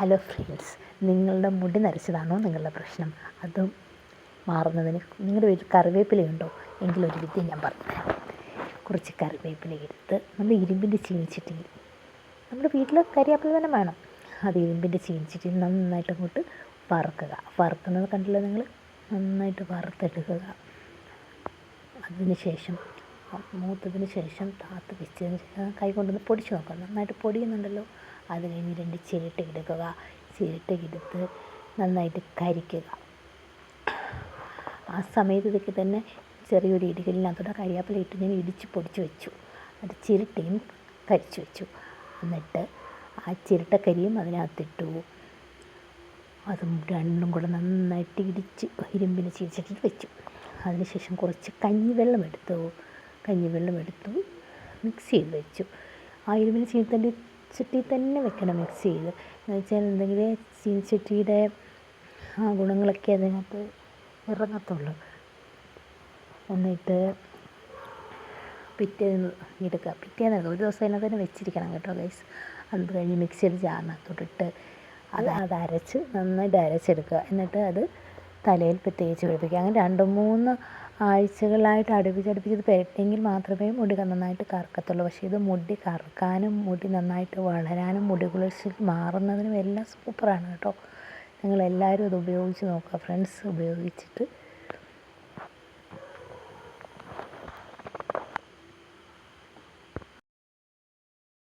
Hello friends നിങ്ങളുടെ മുടി നരച്ചതാണോ നിങ്ങളുടെ പ്രശ്നം? അതും മാറുന്നതിന് നിങ്ങളുടെ വീട്ടിൽ കറിവേപ്പിലയുണ്ടോ? എങ്കിലൊരു വിദ്യ ഞാൻ പറഞ്ഞുതരാം. കുറച്ച് കറിവേപ്പില എടുത്ത് നമ്മൾ ഇരുമ്പിന്റെ ചീനിച്ചിട്ടി നമ്മുടെ വീട്ടിൽ കരിയാപ്പില തന്നെ വേണം. അത് ഇരുമ്പിന്റെ ചീനിച്ചിട്ടി നന്നായിട്ട് അങ്ങോട്ട് വറുക്കുക. വറുക്കുന്നത് കണ്ടില്ല നിങ്ങൾ? നന്നായിട്ട് വറുത്തെടുക്കുക. അതിന് ശേഷം മൂത്തതിന് ശേഷം താത്ത് വെച്ചതിന് ശേഷം കൈ കൊണ്ടൊന്ന് പൊടിച്ച് നോക്കുക. നന്നായിട്ട് പൊടിയുന്നുണ്ടല്ലോ. അത് കഴിഞ്ഞ് രണ്ട് ചിരട്ട എടുക്കുക. ചിരട്ട എടുത്ത് നന്നായിട്ട് കരിക്കുക. ആ സമയത്ത് ഇതൊക്കെ തന്നെ ചെറിയൊരു ഇടികളിനകത്തോടെ കരിയാപ്പില ഇട്ട് ഞാൻ ഇടിച്ച് പൊടിച്ച് വെച്ചു. അത് ചിരട്ടയും കരിച്ച് വെച്ചു. എന്നിട്ട് ആ ചിരട്ടക്കരിയും അതിനകത്തിട്ടു. അതും രണ്ടും കൂടെ നന്നായിട്ട് ഇടിച്ച് ഇരുമ്പിന് ചീച്ചിട്ട് വെച്ചു. അതിനുശേഷം കുറച്ച് കഞ്ഞിവെള്ളം എടുത്തു. കഞ്ഞിവെള്ളം എടുത്തു മിക്സ് ചെയ്ത് വെച്ചു. ആ ഇരുമ്പിന് ചീത്തണ്ടി ചട്ടിയിൽ തന്നെ വെക്കണം മിക്സ് ചെയ്ത്. എന്ന് വെച്ചാൽ എന്തെങ്കിലും ചീനച്ചട്ടിയുടെ ആ ഗുണങ്ങളൊക്കെ അതിനകത്ത് ഇറങ്ങത്തുള്ളൂ. എന്നിട്ട് പിറ്റേന്ന് എടുക്കുക പിറ്റേന്ന് എടുക്കുക ഒരു ദിവസം അതിനകത്ത് തന്നെ വെച്ചിരിക്കണം കേട്ടോ ഗൈസ് അത് കഴിഞ്ഞ് മിക്സിയിൽ ജാറിനകത്തോട്ടിട്ട് അത് അത് അരച്ച് നന്നായിട്ട് അരച്ചെടുക്കുക. എന്നിട്ട് അത് തലയിൽ തേച്ച് പിടിപ്പിക്കുക. അങ്ങനെ രണ്ട് മൂന്ന് ആഴ്ചകളായിട്ട് അടുപ്പിച്ച് അടുപ്പിച്ച് ഇത് പുരട്ടിയെങ്കിൽ മാത്രമേ മുടി നന്നായിട്ട് കറുക്കത്തുള്ളൂ. പക്ഷേ ഇത് മുടി കറുക്കാനും മുടി നന്നായിട്ട് വളരാനും മുടി കുളിച്ച് മാറുന്നതിനും എല്ലാം സൂപ്പറാണ് കേട്ടോ. നിങ്ങളെല്ലാവരും ഇത് ഉപയോഗിച്ച് നോക്കുക. ഫ്രണ്ട്സ് ഉപയോഗിച്ചിട്ട്